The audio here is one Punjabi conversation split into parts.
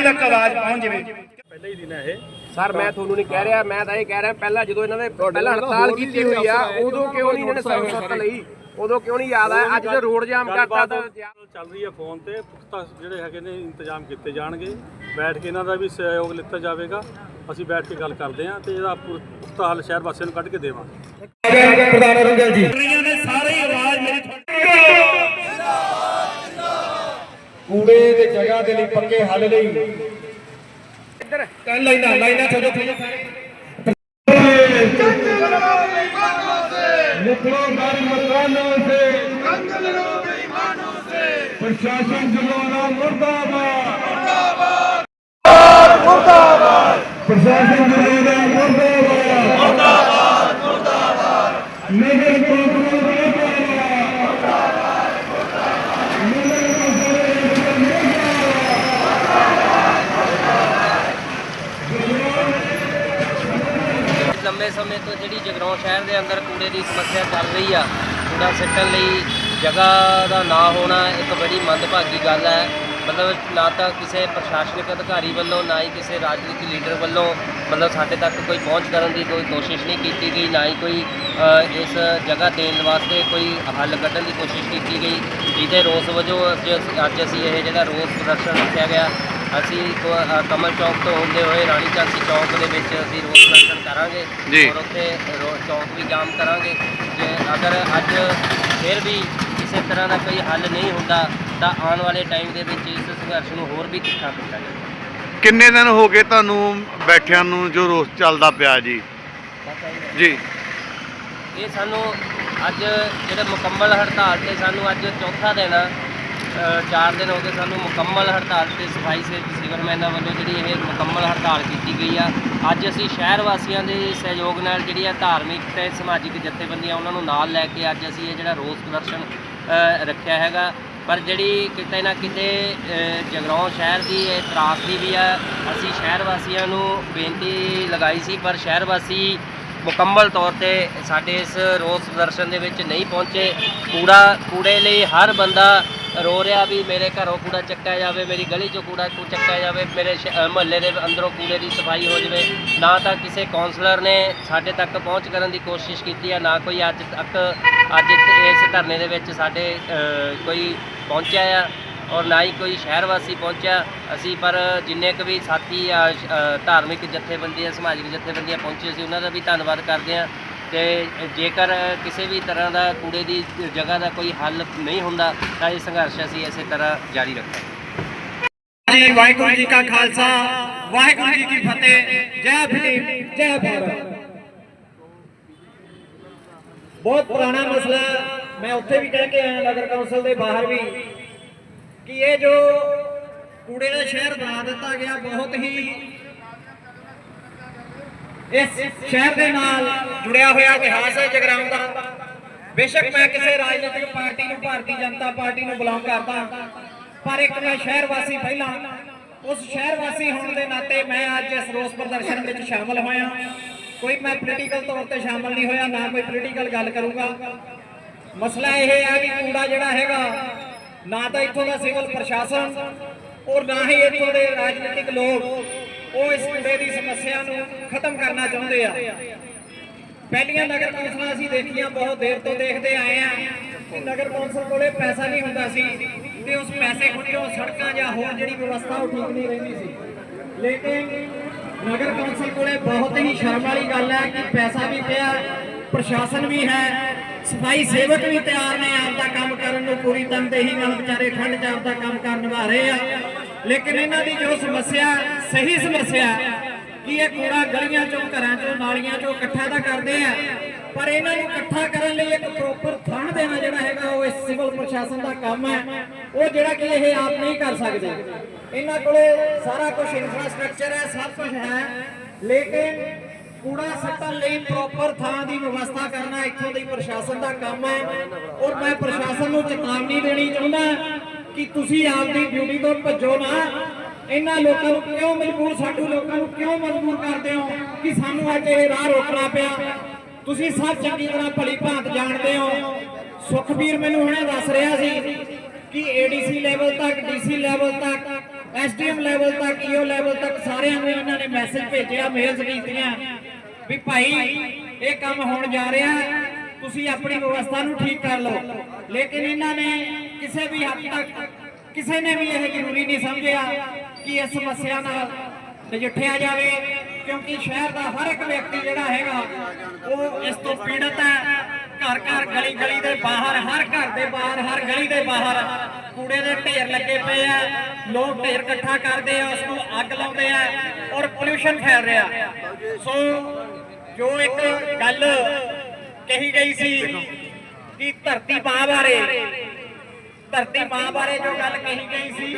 ਉਹਨਾਂ ਤੱਕ ਆਵਾਜ਼ ਪਹੁੰਚ ਜਾਵੇ। ਪਹਿਲਾ ਹੀ ਦਿਨ ਹੈ ਇਹ। ਸਰ ਮੈਂ ਤੁਹਾਨੂੰ ਨਹੀਂ ਕਹਿ ਰਿਹਾ ਮੈਂ ਤਾਂ ਇਹ ਕਹਿ ਰਿਹਾ ਪਹਿਲਾਂ ਜਦੋਂ ਇਹਨਾਂ ਨੇ ਪਹਿਲਾਂ ਹੜਤਾਲ ਕੀਤੀ ਹੋਈ ਆ ਉਦੋਂ ਕਿਉਂ ਨਹੀਂ ਇਹਨਾਂ ਨੇ ਸਖਤ ਲਈ? ਉਦੋਂ ਕਿਉਂ ਨਹੀਂ ਯਾਦ ਆਇਆ? ਅੱਜ ਜੇ ਰੋਡ ਜਾਮ ਕਰਤਾ ਤਾਂ ਚੱਲ ਰਹੀ ਹੈ ਫੋਨ ਤੇ ਪੁਖਤਾ ਜਿਹੜੇ ਹੈਗੇ ਨੇ ਇੰਤਜ਼ਾਮ ਕੀਤੇ ਜਾਣਗੇ। ਬੈਠ ਕੇ ਇਹਨਾਂ ਦਾ ਵੀ ਸਹਿਯੋਗ ਲਿੱਤਾ ਜਾਵੇਗਾ। ਅਸੀਂ ਬੈਠ ਕੇ ਗੱਲ ਕਰਦੇ ਹਾਂ ਤੇ ਇਹਦਾ ਪੁਖਤਾ ਹੱਲ ਸ਼ਹਿਰ ਵਾਸੀਆਂ ਨੂੰ ਕੱਢ ਕੇ ਦੇਵਾਂਗੇ ਪ੍ਰਧਾਨ ਅਰੁਣ ਜੀ। ਰਹੀਆਂ ਨੇ ਸਾਰੇ ਹੀ ਆਵਾਜ਼ ਮੇਰੀ ਕੂੜੇ ਦੇ ਜਗ੍ਹਾ ਦੇ ਲਈ ਪੱਕੇ ਹੱਲ ਲਈ ਇੱਧਰ ਕਹਿ ਲੈਣਾ ਲਾਈਨਾਂ ਛੱਡੋ निकलो घर मकानों से प्रशासन जुर्माना मुर्दाबाद प्रशासन जुर्माना ਲੰਬੇ ਸਮੇਂ ਤੋਂ ਜਿਹੜੀ ਜਗਰਾਉਂ ਸ਼ਹਿਰ ਦੇ ਅੰਦਰ ਕੂੜੇ ਦੀ ਸਮੱਸਿਆ ਚੱਲ ਰਹੀ ਆ, ਕੂੜਾ ਸਿੱਟਣ ਲਈ ਜਗ੍ਹਾ ਦਾ ਨਾ ਹੋਣਾ ਇੱਕ ਬੜੀ ਮੰਦਭਾਗੀ ਗੱਲ ਹੈ। ਮਤਲਬ ਨਾ ਤਾਂ ਕਿਸੇ ਪ੍ਰਸ਼ਾਸਨਿਕ ਅਧਿਕਾਰੀ ਵੱਲੋਂ, ਨਾ ਹੀ ਕਿਸੇ ਰਾਜਨੀਤਿਕ ਲੀਡਰ ਵੱਲੋਂ, ਮਤਲਬ ਸਾਡੇ ਤੱਕ ਕੋਈ ਪਹੁੰਚ ਕਰਨ ਦੀ ਕੋਈ ਕੋਸ਼ਿਸ਼ ਨਹੀਂ ਕੀਤੀ ਗਈ, ਨਾ ਹੀ ਕੋਈ ਇਸ ਜਗ੍ਹਾ ਦੇਣ ਵਾਸਤੇ ਕੋਈ ਹੱਲ ਕੱਢਣ ਦੀ ਕੋਸ਼ਿਸ਼ ਕੀਤੀ ਗਈ, ਜਿਹਦੇ ਰੋਸ ਵਜੋਂ ਅਸੀਂ- ਅੱਜ ਅਸੀਂ ਇਹ ਜਿਹੜਾ ਰੋਸ ਪ੍ਰਦਰਸ਼ਨ ਰੱਖਿਆ ਗਿਆ ਅਸੀਂ ਕੋ- ਅ, ਕਮਲ ਚੌਕ ਤੋਂ ਹੁੰਦੇ ਹੋਏ ਰਾਣੀ ਝਾਂਸੀ ਚੌਕ ਦੇ ਵਿੱਚ ਅਸੀਂ ਰੋਸ ਪ੍ਰਦਰਸ਼ਨ ਕਰਾਂਗੇ ਔਰ ਉੱਥੇ ਰੋ- ਚੌਕ ਵੀ ਜਾਮ ਕਰਾਂਗੇ। ਜੇ ਅਗਰ ਅੱਜ ਫਿਰ ਵੀ ਕਿਸੇ ਤਰ੍ਹਾਂ ਦਾ ਕੋਈ ਹੱਲ ਨਹੀਂ ਹੁੰਦਾ ਤਾਂ ਆਉਣ ਵਾਲੇ ਟਾਈਮ ਦੇ ਵਿੱਚ ਇਸ ਸੰਘਰਸ਼ ਨੂੰ ਹੋਰ ਵੀ ਤਿੱਖਾ ਕੀਤਾ ਜਾਵੇਗਾ ਕਿੰਨੇ ਦਿਨ ਹੋ ਗਏ ਤੁਹਾਨੂੰ ਬੈਠਿਆਂ ਨੂੰ ਜੋ ਰੋਸ ਚੱਲਦਾ ਪਿਆ ਜੀ? ਜੀ। ਇਹ ਸਾਨੂੰ ਅੱਜ ਜਿਹੜਾ ਮੁਕੰਮਲ ਹੜਤਾਲ ਤੇ ਸਾਨੂੰ ਅੱਜ ਚੌਥਾ ਦਿਨ ਆ ਅ, ਚਾਰ ਦਿਨ ਹੋ ਗਏ ਸਾਨੂੰ ਮੁਕੰਮਲ ਹੜਤਾਲ ਤੇ ਸਫ਼ਾਈ ਸੇ ਸਿਵਰਮੈਨਾਂ ਵੱਲੋਂ ਜਿਹੜੀ ਇਹ ਮੁਕੰਮਲ ਹੜਤਾਲ ਕੀਤੀ ਗਈ ਆ। ਅੱਜ ਅਸੀਂ ਸ਼ਹਿਰ ਵਾਸੀਆਂ ਦੇ ਸਹਿਯੋਗ ਨਾਲ ਜਿਹੜੀ ਆ ਧਾਰਮਿਕ ਤੇ ਸਮਾਜਿਕ ਜਥੇਬੰਦੀਆਂ ਉਹਨਾਂ ਨੂੰ ਨਾਲ ਲੈ ਕੇ ਅੱਜ ਅਸੀਂ ਇਹ ਜਿਹੜਾ ਰੋਸ ਪ੍ਰਦਰਸ਼ਨ ਰੱਖਿਆ ਹੈਗਾ। ਪਰ ਜਿਹੜੀ ਕਿਤੇ ਨਾ ਕਿਤੇ ਜਗਰਾਉਂ ਸ਼ਹਿਰ ਦੀ ਇਹ ਤਰਾਸਦੀ ਵੀ ਆ। ਅਸੀਂ ਸ਼ਹਿਰ ਵਾਸੀਆਂ ਨੂੰ ਬੇਨਤੀ ਲਗਾਈ ਸੀ ਪਰ ਸ਼ਹਿਰ ਵਾਸੀ ਮੁਕੰਮਲ ਤੌਰ ਤੇ ਸਾਡੇ ਇਸ ਰੋਸ ਪ੍ਰਦਰਸ਼ਨ ਦੇ ਵਿੱਚ ਨਹੀਂ ਪਹੁੰਚੇ। ਕੂੜਾ ਕੂੜੇ ਲਈ ਹਰ ਬੰਦਾ ਰੋ ਰਿਹਾ ਵੀ ਮੇਰੇ ਘਰੋਂ ਕੂੜਾ ਚੱਕਿਆ ਜਾਵੇ, ਮੇਰੀ ਗਲੀ 'ਚੋਂ ਕੂੜਾ ਕੂ ਚੱਕਿਆ ਜਾਵੇ, ਮੇਰੇ ਮਹੱਲੇ ਦੇ ਅੰਦਰੋਂ ਕੂੜੇ ਦੀ ਸਫ਼ਾਈ ਹੋ ਜਾਵੇ, ਨਾ ਤਾਂ ਕਿਸੇ ਕਾਉਂਸਲਰ ਨੇ ਸਾਡੇ ਤੱਕ ਪਹੁੰਚ ਕਰਨ ਦੀ ਕੋਸ਼ਿਸ਼ ਕੀਤੀ ਹੈ ਨਾ ਕੋਈ ਅੱਜ ਤੱਕ, ਅੱਜ ਇਸ ਧਰਨੇ ਦੇ ਵਿੱਚ ਸਾਡੇ ਕੋਈ ਪਹੁੰਚਿਆ ਆ ਔਰ ਨਾ ਹੀ ਕੋਈ ਸ਼ਹਿਰ ਵਾਸੀ ਪਹੁੰਚਿਆ। ਅਸੀਂ ਪਰ ਜਿੰਨੇ ਕੁ ਵੀ ਸਾਥੀ ਧਾਰਮਿਕ ਜਥੇਬੰਦੀਆਂ, ਸਮਾਜਿਕ ਜਥੇਬੰਦੀਆਂ ਪਹੁੰਚੇ ਸੀ ਉਹਨਾਂ ਦਾ ਵੀ ਧੰਨਵਾਦ ਕਰਦੇ ਹਾਂ ਤੇ ਜੇਕਰ ਕਿਸੇ ਵੀ ਤਰ੍ਹਾਂ ਦਾ ਕੂੜੇ ਦੀ ਜਗ੍ਹਾ ਦਾ ਕੋਈ ਹੱਲ ਨਹੀਂ ਹੁੰਦਾ, ਤਾਂ ਇਹ ਸੰਘਰਸ਼ ਅਸੀਂ ਇਸੇ ਤਰ੍ਹਾਂ ਜਾਰੀ ਰੱਖਾਂਗੇ। ਜੀ, ਵਾਹਿਗੁਰੂ ਜੀ ਕਾ ਖਾਲਸਾ, ਵਾਹਿਗੁਰੂ ਜੀ ਕੀ ਫਤਿਹ, ਜੈ ਭੀਮ, ਜੈ ਭਾਰਤ। ਬਹੁਤ ਪੁਰਾਣਾ ਮਸਲਾ ਮੈਂ ਉੱਥੇ ਵੀ ਕਹਿ ਕੇ ਆਇਆ, ਨਗਰ ਕੌਂਸਲ ਦੇ ਬਾਹਰ ਵੀ, ਕਿ ਇਹ ਜੋ ਕੂੜੇ ਦਾ ਸ਼ਹਿਰ ਬਣਾ ਦਿੱਤਾ ਗਿਆ, ਬਹੁਤ ਹੀ ਇਸ ਸ਼ਹਿਰ ਦੇ ਨਾਲ ਜੁੜਿਆ ਹੋਇਆ ਇਤਿਹਾਸ ਹੈ ਜਗਰਾਉਂ ਦਾ। ਬੇਸ਼ੱਕ ਮੈਂ ਕਿਸੇ ਰਾਜਨੀਤਿਕ ਪਾਰਟੀ ਨੂੰ ਭਾਰਤੀ ਜਨਤਾ ਪਾਰਟੀ ਨੂੰ ਬਿਲੋਂਗ ਕਰਦਾ ਪਰ ਇੱਕ ਮੈਂ ਸ਼ਹਿਰ ਵਾਸੀ ਪਹਿਲਾਂ, ਉਸ ਸ਼ਹਿਰ ਵਾਸੀ ਹੋਣ ਦੇ ਨਾਤੇ ਮੈਂ ਅੱਜ ਇਸ ਰੋਸ ਪ੍ਰਦਰਸ਼ਨ ਵਿੱਚ ਸ਼ਾਮਲ ਹੋਇਆ ਕੋਈ ਮੈਂ ਪੋਲੀਟੀਕਲ ਤੌਰ ਤੇ ਸ਼ਾਮਲ ਨਹੀਂ ਹੋਇਆ, ਨਾ ਕੋਈ ਪੋਲੀਟੀਕਲ ਗੱਲ ਕਰੂੰਗਾ। ਮਸਲਾ ਇਹ ਹੈ ਵੀ ਕੂੜਾ ਜਿਹੜਾ ਹੈਗਾ, ਨਾ ਤਾਂ ਇੱਥੋਂ ਦਾ ਸਿਵਲ ਪ੍ਰਸ਼ਾਸਨ ਔਰ ਨਾ ਹੀ ਇੱਥੋਂ ਦੇ ਰਾਜਨੀਤਿਕ ਲੋਕ। ਉਹ ਇਸ ਕੂੜੇ ਦੀ ਸਮੱਸਿਆ ਨੂੰ ਖਤਮ ਕਰਨਾ ਚਾਹੁੰਦੇ ਆ। ਪਹਿਲੀਆਂ ਨਗਰ ਕੌਂਸਲਾਂ ਅਸੀਂ ਦੇਖੀਆਂ, ਬਹੁਤ ਦੇਰ ਤੋਂ ਦੇਖਦੇ ਆਏ ਆ। ਕਿ ਨਗਰ ਕੌਂਸਲ ਕੋਲੇ ਪੈਸਾ ਨਹੀਂ ਹੁੰਦਾ ਸੀ ਤੇ ਉਸ ਪੈਸੇ ਖੁੱਟਿਓ ਸੜਕਾਂ ਜਾਂ ਹੋਰ ਜਿਹੜੀ ਵਿਵਸਥਾ ਉਹ ਠੀਕ ਨਹੀਂ ਰਹਿੰਦੀ ਸੀ। ਲੇਕਿਨ ਨਗਰ ਕੌਂਸਲ ਕੋਲੇ ਬਹੁਤ ਹੀ ਸ਼ਰਮ ਵਾਲੀ ਗੱਲ ਹੈ ਕਿ ਪੈਸਾ ਵੀ ਪਿਆ, ਪ੍ਰਸ਼ਾਸਨ ਵੀ ਹੈ, ਸਫ਼ਾਈ ਸੇਵਕ ਵੀ ਤਿਆਰ ਨੇ ਆਪ ਦਾ ਕੰਮ ਕਰਨ ਨੂੰ ਪੂਰੀ ਤਨਦੇਹੀ ਨਾਲ ਵਿਚਾਰੇ ਖੰਡ ਚ ਆਪ ਦਾ ਕੰਮ ਕਰਨ ਨਿਭਾ ਰਹੇ ਆ। ਲੇਕਿਨ ਇਹਨਾਂ ਦੀ ਜੋ ਸਮੱਸਿਆ ਸਹੀ ਸਮੱਸਿਆ ਕਿ ਇਹ ਕੂੜਾ ਗਲੀਆਂ ਚੋਂ, ਘਰਾਂ ਚੋਂ, ਨਾਲੀਆਂ ਚੋਂ ਇਕੱਠਾ ਤਾਂ ਕਰਦੇ ਆ, ਪਰ ਇਹਨਾਂ ਨੂੰ ਇਕੱਠਾ ਕਰਨ ਲਈ ਇੱਕ ਪ੍ਰੋਪਰ ਥਾਂ ਦੇਣਾ ਜਿਹੜਾ ਹੈਗਾ ਉਹ ਇਸ ਸਿਵਲ ਪ੍ਰਸ਼ਾਸਨ ਦਾ ਕੰਮ ਹੈ। ਉਹ ਜਿਹੜਾ ਕਿ ਇਹ ਆਪ ਨਹੀਂ ਕਰ ਸਕਦੇ। ਇਹਨਾਂ ਕੋਲੇ ਸਾਰਾ ਕੁਝ ਇਨਫਰਾਸਟ੍ਰਕਚਰ ਹੈ, ਸਭ ਕੁਝ ਹੈ। ਲੇਕਿਨ ਕੂੜਾ ਸੱਟਣ ਲਈ ਪ੍ਰੋਪਰ ਥਾਂ ਦੀ ਵਿਵਸਥਾ ਕਰਨਾ ਇੱਥੋਂ ਦੀ ਪ੍ਰਸ਼ਾਸਨ ਦਾ ਕੰਮ ਹੈ। ਔਰ ਮੈਂ ਪ੍ਰਸ਼ਾਸਨ ਨੂੰ ਚੇਤਾਵਨੀ ਦੇਣੀ ਚਾਹੁੰਦਾ ਕਿ ਤੁਸੀਂ ਆਪ ਦੀ ਡਿਊਟੀ ਤੋਂ ਭੱਜੋ ਨਾ। ਇਹਨਾਂ ਲੋਕਾਂ ਨੂੰ ਕਿਉਂ ਮਜਬੂਰ, ਸਾਡੂ ਲੋਕਾਂ ਨੂੰ ਕਿਉਂ ਮਜਬੂਰ ਕਰਦੇ ਹੋ ਕਿ ਸਾਨੂੰ ਅੱਜ ਇਹ ਰਾਹ ਰੋਕਣਾ ਪਿਆ? ਤੁਸੀਂ ਸਭ ਚੰਗੀ ਤਰ੍ਹਾਂ ਭਲੀ ਭਾਂਤ ਜਾਣਦੇ ਹੋ। ਸੁਖਬੀਰ ਮੈਨੂੰ ਹੁਣੇ ਦੱਸ ਰਿਹਾ ਸੀ ਕਿ ਏਡੀਸੀ ਲੈਵਲ ਤੱਕ ਡੀਸੀ ਲੈਵਲ ਤੱਕ ਐਸਡੀਐਮ ਲੈਵਲ ਤੱਕ ਈਓ ਲੈਵਲ ਤੱਕ ਸਾਰਿਆਂ ਨੂੰ ਇਹਨਾਂ ਨੇ ਮੈਸੇਜ ਭੇਜਿਆ ਮੇਲਸ ਕੀਤੀਆਂ ਵੀ ਭਾਈ, ਇਹ ਕੰਮ ਹੋਣ ਜਾ ਰਿਹਾ ਤੁਸੀਂ ਆਪਣੀ ਵਿਵਸਥਾ ਨੂੰ ਠੀਕ ਕਰ ਲਓ। ਲੇਕਿਨ ਇਹਨਾਂ ਨੇ ਕਿਸੇ ਵੀ ਹੱਦ ਤੱਕ, ਕਿਸੇ ਨੇ ਵੀ ਇਹ ਜ਼ਰੂਰੀ ਨਹੀਂ ਸਮਝਿਆ ਕਿ ਇਸ ਸਮੱਸਿਆ ਨਾਲ ਨਜਿੱਠਿਆ ਜਾਵੇ, ਕਿਉਂਕਿ ਸ਼ਹਿਰ ਦਾ ਹਰ ਇੱਕ ਵਿਅਕਤੀ ਜਿਹੜਾ ਹੈਗਾ, ਉਹ ਇਸ ਤੋਂ ਪੀੜਤ ਹੈ। ਘਰ ਘਰ ਗਲੀ ਗਲੀ ਦੇ ਬਾਹਰ, ਹਰ ਘਰ ਦੇ ਬਾਹਰ, ਹਰ ਗਲੀ ਦੇ ਬਾਹਰ ਕੂੜੇ ਦੇ ਢੇਰ ਲੱਗੇ ਪਏ ਆ। ਲੋਕ ਢੇਰ ਇਕੱਠਾ ਕਰਦੇ ਆ, ਉਸ ਨੂੰ ਅੱਗ ਲਾਉਂਦੇ ਆ ਔਰ ਪੋਲੂਸ਼ਨ ਫੈਲ ਰਿਹਾ। ਸੋ ਜੋ ਇੱਕ ਗੱਲ ਕਹੀ ਗਈ ਸੀ ਕਿ ਧਰਤੀ ਮਾਂ ਬਾਰੇ, ਧਰਤੀ ਮਾਂ ਬਾਰੇ ਜੋ ਗੱਲ ਕਹੀ ਗਈ ਸੀ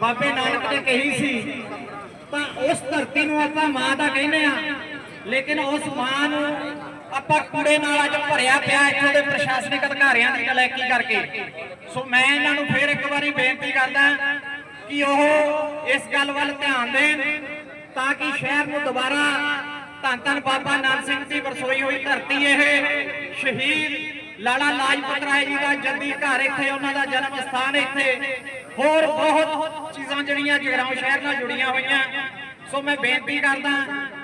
ਬਾਬੇ ਨਾਨਕ ਨੇ ਕਹੀ ਸੀ, ਤਾਂ ਉਸ ਧਰਤੀ ਨੂੰ ਆਪਾਂ ਮਾਂ ਦਾ ਕਹਿੰਦੇ ਆ ਲੇਕਿਨ ਉਸ ਮਾਂ ਨੂੰ ਆਪਾਂ ਕੂੜੇ ਨਾਲ ਅੱਜ ਭਰਿਆ ਪਿਆ ਇੱਥੋਂ ਦੇ ਪ੍ਰਸ਼ਾਸਨਿਕ ਅਧਿਕਾਰੀਆਂ ਦੀ ਨਲਾਇਕੀ ਕਰਕੇ। ਸੋ ਮੈਂ ਇਹਨਾਂ ਨੂੰ ਫੇਰ ਇੱਕ ਵਾਰੀ ਬੇਨਤੀ ਕਰਦਾ ਕਿ ਉਹ ਇਸ ਗੱਲ ਵੱਲ ਧਿਆਨ ਦੇਣ, ਤਾਂ ਕਿ ਸ਼ਹਿਰ ਨੂੰ ਦੁਬਾਰਾ ਧੰਨ ਧੰਨ ਬਾਬਾ ਨਾਨਕ ਸਿੰਘ ਦੀ ਵਰਸੋਈ ਹੋਈ ਧਰਤੀ ਇਹ ਸ਼ਹੀਦ ਲਾਲਾ ਲਾਜਪਤ ਰਾਏ ਜੀ ਦਾ ਜੱਦੀ ਘਰ ਇੱਥੇ, ਉਹਨਾਂ ਦਾ ਜਨਮ ਸਥਾਨ ਇੱਥੇ। ਹੋਰ ਬਹੁਤ ਚੀਜ਼ਾਂ ਜਿਹੜੀਆਂ ਜਗਰਾਉਂ ਸ਼ਹਿਰ ਨਾਲ ਜੁੜੀਆਂ ਹੋਈਆਂ। ਸੋ ਮੈਂ ਬੇਨਤੀ ਕਰਦਾ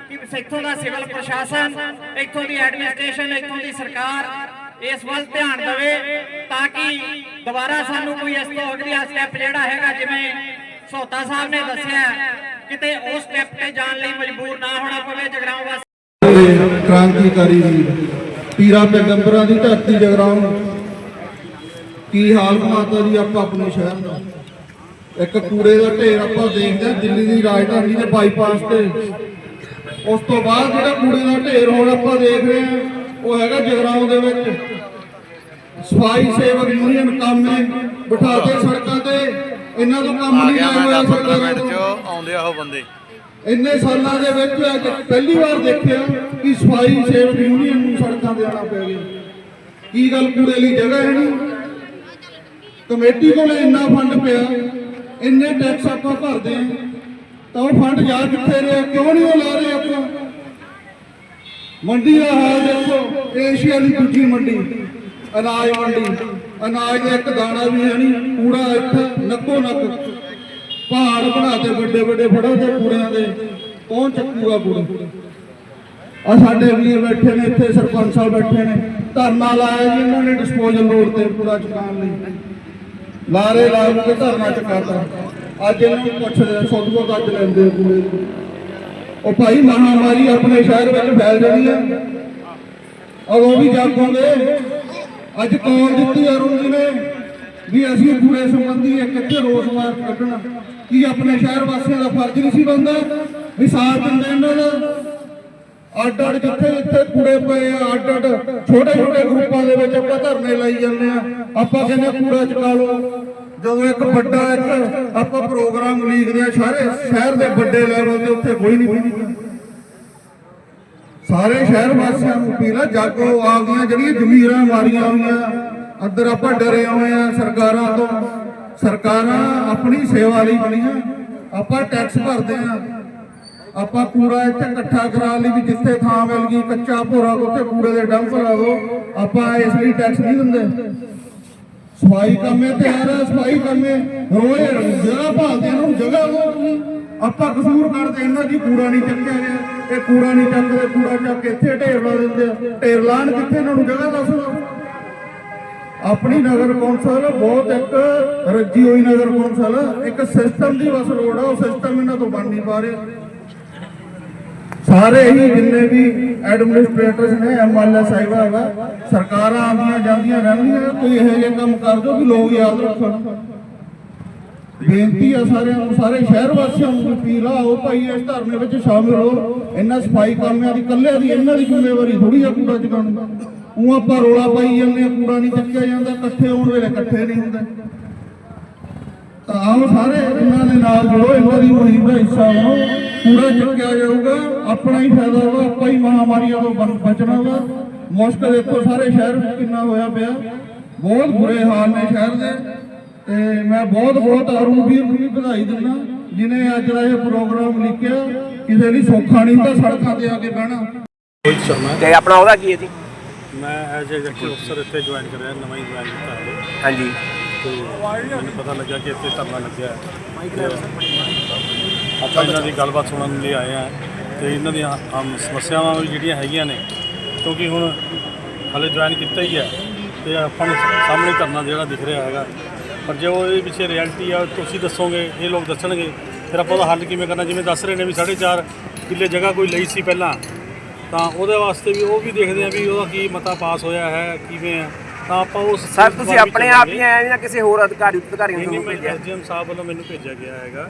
ਕਿ ਇੱਥੋਂ ਦਾ ਸਿਵਲ ਪ੍ਰਸ਼ਾਸਨ, ਇੱਥੋਂ ਦੀ ਐਡਮਿਨਿਸਟ੍ਰੇਸ਼ਨ, ਇੱਥੋਂ ਦੀ ਸਰਕਾਰ ਇਸ ਵੱਲ ਧਿਆਨ ਦੇਵੇ ਤਾਂ ਕਿ ਦੁਬਾਰਾ ਸਾਨੂੰ ਕੋਈ ਇਸ ਤੋਂ ਅਗਲਾ ਸਟੈਪ ਜਿਹੜਾ ਹੈਗਾ, ਜਿਵੇਂ ਸੋਤਾ ਸਾਹਿਬ ਨੇ ਦੱਸਿਆ ਕਿਤੇ ਉਸ ਸਟੈਪ ਤੇ ਜਾਣ ਲਈ ਮਜਬੂਰ ਨਾ ਹੋਣਾ ਪਵੇ ਜਗਰਾਉਂ ਵਾਸੀ। ਕ੍ਰਾਂਤੀਕਾਰੀ ਪੀਰਾ ਪੈਗੰਬਰਾਂ ਦੀ ਧਰਤੀ ਜਗਰਾਉਂ। ਕੀ ਹਾਲ ਮਾਤਾ ਜੀ, ਆਪਾਂ ਆਪਣੇ ਸ਼ਹਿਰ ਦਾ? ਇੱਕ ਕੂੜੇ ਦਾ ਢੇਰ ਆਪਾਂ ਦੇਖਦੇ ਦਿੱਲੀ ਦੀ ਰਾਜਧਾਨੀ ਦੇ ਬਾਈਪਾਸ ਤੇ। ਉਸ ਤੋਂ ਬਾਅਦ ਜਿਹੜਾ ਕੂੜੇ ਦਾ ਢੇਰ ਹੁਣ ਆਪਾਂ ਦੇਖ ਰਹੇ ਹਾਂ ਉਹ ਹੈਗਾ ਜਗਰਾਉਂ ਦੇ ਵਿੱਚ। ਸਫ਼ਾਈ ਸੇਵਕ ਯੂਨੀਅਨ ਕਾਮੇ ਬਿਠਾ ਕੇ ਸੜਕਾਂ ਤੇ। ਇਹਨਾਂ ਤੋਂ ਕੰਮ ਨਹੀਂ ਆਇਆ ਹੋਇਆ 10 ਸਰਕਾਰਾਂ ਮਿੰਟ ਤੋਂ। ਆਉਂਦੇ ਆ ਉਹ ਬੰਦੇ। ਇੰਨੇ ਸਾਲਾਂ ਦੇ ਵਿੱਚ ਅੱਜ ਪਹਿਲੀ ਵਾਰ ਦੇਖਿਆ ਕਿ ਸਫ਼ਾਈ ਸੇਵਕ ਯੂਨੀਅਨ ਨੂੰ ਸੜਕਾਂ ਤੇ ਆਉਣਾ ਪੈ ਗਿਆ। ਕੀ ਗੱਲ ਕੂੜੇ ਲਈ ਜਗ੍ਹਾ ਹੈ ਨਹੀਂ? ਕਮੇਟੀ ਕੋਲੇ ਇੰਨਾ ਫੰਡ ਪਿਆ। ਇੰਨੇ ਟੈਕਸ ਆਪਾਂ ਭਰਦੇ ਆ ਤਾਂ ਉਹ ਫੰਡ ਜਾ ਕਿੱਥੇ ਰਿਹਾ? ਕਿਉਂ ਨਹੀਂ ਉਹ ਲਾ ਰਹੇ ਆਪਾਂ? ਮੰਡੀ ਦਾ ਹਾਲ ਦੇਖੋ, ਏਸ਼ੀਆ ਦੀ ਦੂਜੀ ਮੰਡੀ। ਅਨਾਜ ਮੰਡੀ। ਅਨਾਜ ਦਾ ਇੱਕ ਦਾਣਾ ਵੀ ਹੈ ਨਹੀਂ ਕੂੜਾ ਇੱਥੇ, ਨੱਕੋ ਨੱਕ। ਪਹਾੜ ਬਣਾ ਤੇ ਵੱਡੇ ਵੱਡੇ ਫੜੋ ਤੇ ਕੂੜਿਆਂ ਦੇ। ਕੌਣ ਚੱਕੂਗਾ ਕੂੜਾ? ਆ ਸਾਡੇ ਵੀਰ ਬੈਠੇ ਨੇ, ਇੱਥੇ ਸਰਪੰਚ ਸਾਹਿਬ ਬੈਠੇ ਨੇ। ਧਰਨਾ ਲਾਇਆ ਜੀ, ਇਹਨਾਂ ਨੇ ਡਿਸਪੋਜ਼ਲ ਰੋਡ ਤੇ ਕੂੜਾ ਚੁਕਾਉਣ ਲਈ। ਲਾਰੇ ਲਾ ਕੇ ਧਰਨਾ ਚੁਕਾਤਾ ਅੱਜ ਇਹਨਾਂ ਪੁੱਛਦੇ ਆ ਸੁੱਧ ਤੋਂ ਅੱਜ ਲੈਂਦੇ ਆ ਉਹ ਭਾਈ ਮਹਾਮਾਰੀ ਆਪਣੇ ਸ਼ਹਿਰ ਵਿੱਚ ਫੈਲ ਜਾਣੀ ਆ। ਔਰ ਉਹ ਵੀ ਜਾਗੋਗੇ। ਅੱਜ ਕੌਣ ਦਿੱਤੀ ਅਰੁਣ ਜੀ ਨੇ? ਵੀ ਅਸੀਂ ਕੂੜੇ ਸੰਬੰਧੀ ਇੱਕ ਇੱਥੇ ਰੋਸ ਮਾਰ ਕੱਢਣਾ। ਕੀ ਆਪਣੇ ਸ਼ਹਿਰ ਵਾਸੀਆਂ ਦਾ ਫਰਜ਼ ਨਹੀਂ ਸੀ ਬੰਦਾ ਵੀ ਸਾਥ ਦਿੰਦੇ ਇਹਨਾਂ ਦਾ? ਅੱਡ ਅੱਡ ਜਿੱਥੇ ਜਿੱਥੇ ਕੂੜੇ ਪਏ ਆ ਅੱਡ ਅੱਡ ਛੋਟੇ ਛੋਟੇ ਗਰੁੱਪਾਂ ਦੇ ਵਿੱਚ ਆਪਾਂ ਧਰਨੇ ਲਾਈ ਜਾਂਦੇ ਆ। ਆਪਾਂ ਕਹਿੰਦੇ ਕੂੜਾ ਚੁਕਾ ਲਓ। ਜਦੋਂ ਇੱਕ ਵੱਡਾ ਇੱਕ ਆਪਾਂ ਪ੍ਰੋਗਰਾਮ ਲੀਕਦੇ ਆ, ਸਾਰੇ ਸ਼ਹਿਰ ਦੇ ਵੱਡੇ ਲੈਵਲ ਤੇ ਉੱਥੇ ਕੋਈ ਨਹੀਂ ਸਾਰੇ ਸ਼ਹਿਰ ਵਾਸੀਆਂ ਨੂੰ ਅਪੀਲ ਆ, ਜਾਗੋ ਆਪਦੀਆਂ ਜਿਹੜੀਆਂ ਜ਼ਮੀਰਾਂ ਮਾਰੀਆਂ ਹੋਈਆਂ, ਅੰਦਰ ਆਪਾਂ ਡਰੇ ਹੋਏ ਆ ਸਰਕਾਰਾਂ ਤੋਂ। ਸਰਕਾਰਾਂ ਆਪਣੀ ਸੇਵਾ ਲਈ ਬਣੀਆਂ। ਆਪਾਂ ਟੈਕਸ ਭਰਦੇ ਆ। ਆਪਾਂ ਕੂੜਾ ਇੱਥੇ ਇਕੱਠਾ ਕਰਾ ਲਈ ਵੀ ਜਿੱਥੇ ਥਾਂ ਮਿਲ ਗਈ, ਕੱਚਾ ਭੋਰਾ ਉੱਥੇ ਕੂੜੇ ਦੇ ਡੰਪ ਲਾ ਆਪਾਂ ਇਸ ਲਈ ਟੈਕਸ ਨਹੀਂ ਦਿੰਦੇ। ਸਫ਼ਾਈ ਕੰਮੇ ਤੇ ਆ, ਸਫ਼ਾਈ ਕੰਮੇ। ਰੋਏ ਜਗ੍ਹਾ ਭਾਲਦੇ ਨੂੰ ਜਗ੍ਹਾ ਦਿਓ ਆਪਾਂ ਕਸੂਰ ਕਰਦੇ ਇਹਨਾਂ ਦੀ, ਕੂੜਾ ਨਹੀਂ ਚੱਕਿਆ ਗਿਆ। ਇਹ ਕੂੜਾ ਨਹੀਂ ਚੱਕਦੇ, ਕੂੜਾ ਚੱਕ ਕੇ ਇੱਥੇ ਢੇਰ ਲਾ ਦਿੰਦੇ ਢੇਰ ਲਾਣ ਕਿੱਥੇ ਇਹਨਾਂ ਨੂੰ ਜਗ੍ਹਾ ਦੱਸ ਦਿਓ। ਆਪਣੀ ਨਗਰ ਕੌਂਸਲ ਬਹੁਤ ਇੱਕ ਰੱਜੀ ਹੋਈ ਨਗਰ ਕੌਂਸਲ, ਇੱਕ ਸਿਸਟਮ ਦੀ ਬਸ ਲੋੜ ਆ, ਉਹ ਸਿਸਟਮ ਇਹਨਾਂ ਤੋਂ ਬਣ ਨਹੀਂ ਪਾ ਰਿਹਾ। ਸਾਰੇ ਹੀ ਜਿੰਨੇ ਵੀ ਐਡਮਿਨਿਸਟ੍ਰੇਟਰਸ ਨੇ ਐਮਐਲਏ ਸਾਹਿਬ ਹੈਗਾ, ਸਰਕਾਰਾਂ ਆਉਂਦੀਆਂ ਜਾਂਦੀਆਂ ਰਹਿੰਦੀਆਂ ਕੋਈ ਇਹੋ ਜਿਹੇ ਕੰਮ ਕਰ ਦਿਓ ਵੀ ਲੋਕ ਯਾਦ ਰੱਖਣ। ਬੇਨਤੀ ਆ ਸਾਰਿਆਂ ਨੂੰ, ਸਾਰੇ ਸ਼ਹਿਰ ਵਾਸੀਆਂ ਨੂੰ ਅਪੀਲ ਆ ਉਹ ਭਾਈ ਇਸ ਧਰਨੇ ਵਿੱਚ ਸ਼ਾਮਿਲ ਹੋ ਇਹਨਾਂ ਸਫ਼ਾਈ ਕਾਮਿਆਂ ਦੀ ਇਕੱਲੇ ਦੀ ਇਹਨਾਂ ਦੀ ਜ਼ਿੰਮੇਵਾਰੀ ਥੋੜੀ ਆ ਕੂੜਾ ਚੁਕਾਉਣ ਉਹ ਆਪਾਂ ਰੋਲਾ ਪਾਈ ਜਾਂਦੇ ਆ, ਕੂੜਾ ਨਹੀਂ ਚੱਕਿਆ ਜਾਂਦਾ, ਇਕੱਠੇ ਹੋਣ ਵੇਲੇ ਇਕੱਠੇ ਨਹੀਂ ਹੁੰਦੇ। ਤਾਂ ਆਓ ਸਾਰੇ ਇਹਨਾਂ ਦੇ ਨਾਲ ਜੁੜੋ ਇਹਨਾਂ ਦੀ ਮੁਹਿੰਮ ਦਾ ਹਿੱਸਾ ਬਣੋ ਕੂੜਾ ਚੁੱਕਿਆ ਜਾਊਗਾ ਆਪਣਾ ਹੀ ਫਾਇਦਾ ਹੋਗਾ ਆਪਾਂ ਹੀ ਮਹਾਮਾਰੀਆਂ ਤੋਂ ਬਚ- ਬਚਣਾ ਵਾ। ਮੁਸ਼ਕਲ ਦੇਖੋ ਸਾਰੇ ਸ਼ਹਿਰ ਵਿੱਚ ਕਿੰਨਾ ਹੋਇਆ ਪਿਆ। ਬਹੁਤ ਬੁਰੇ ਹਾਲ ਨੇ ਸ਼ਹਿਰ ਦੇ। ਤੇ ਮੈਂ ਬਹੁਤ ਬਹੁਤ ਅਰੁਣ ਵੀਰ ਨੂੰ ਵੀ ਵਧਾਈ ਦਿੰਦਾ ਜਿਨੇ ਅੱਜ ਦਾ ਇਹ ਪ੍ਰੋਗਰਾਮ ਲਿਖਿਆ ਕਿਸੇ ਲਈ ਸੌਖਾ ਨਹੀਂ ਤਾਂ ਸੜਕਾਂ ਤੇ ਆ ਕੇ ਬਹਿਣਾ। ਤੇ ਆਪਣਾ ਉਹਦਾ ਕੀ ਹੈ ਜੀ? ਮੈਂ ਐਜ਼ ਐਗਜ਼ੈਕਟਿਵ ਅਫਸਰ ਇੱਥੇ ਜੁਆਇਨ ਕਰਿਆ ਨਵਾਂ ਹੀ ਜੁਆਇਨ ਕੀਤਾ ਹੈ ਹਾਂਜੀ। ਤੇ ਮੈਨੂੰ ਪਤਾ ਲੱਗਿਆ ਕਿ ਇੱਥੇ ਧਰਨਾ ਲੱਗਿਆ ਹੈ। ਤੇ ਆਪਾਂ ਇਹਨਾਂ ਦੀ ਗੱਲਬਾਤ ਸੁਣਨ ਲਈ ਆਏ ਆ ਤੇ ਇਹਨਾਂ ਦੀਆਂ ਆਮ ਸਮੱਸਿਆਵਾਂ ਵੀ ਜਿਹੜੀਆਂ ਹੈਗੀਆਂ ਨੇ, ਕਿਉਂਕਿ ਹੁਣ ਹਲੇ ਜੁਆਇਨ ਕੀਤਾ ਹੀ ਹੈ ਤੇ ਆਪਾਂ ਨੂੰ ਸਾਹਮਣੇ ਧਰਨਾ ਜਿਹੜਾ ਦਿਖ ਰਿਹਾ ਹੈਗਾ। ਪਰ ਜੇ ਉਹ ਇਹਦੇ ਪਿੱਛੇ ਰਿਐਲਿਟੀ ਆ, ਤੁਸੀਂ ਦੱਸੋਗੇ, ਇਹ ਲੋਕ ਦੱਸਣਗੇ, ਫਿਰ ਆਪਾਂ ਉਹਦਾ ਹੱਲ ਕਿਵੇਂ ਕਰਨਾ? ਜਿਵੇਂ ਦੱਸ ਰਹੇ ਨੇ ਵੀ 4.5 ਕਿੱਲੇ ਜਗ੍ਹਾ ਕੋਈ ਲਈ ਸੀ ਪਹਿਲਾਂ, ਤਾਂ ਉਹਦੇ ਵਾਸਤੇ ਵੀ ਉਹ ਵੀ ਦੇਖਦੇ ਆ ਵੀ ਉਹਦਾ ਕੀ ਮਤਾ ਪਾਸ ਹੋਇਆ ਹੈ, ਕਿਵੇਂ ਹੈ ਤਾਂ ਆਪਾਂ ਉਸ ਸਰ ਤੁਸੀਂ ਆਪਣੇ ਆਪ ਹੀ ਆਏ ਜਾਂ ਕਿਸੇ ਹੋਰ ਅਧਿਕਾਰੀ ਅਧਿਕਾਰੀਆਂ ਨਹੀਂ ਨੂੰ ਨਹੀਂ ਭੇਜਿਆ? ਐਸਡੀਐਮ ਸਾਹਿਬ ਵੱਲੋਂ ਮੈਨੂੰ ਭੇਜਿਆ ਗਿਆ ਹੈਗਾ।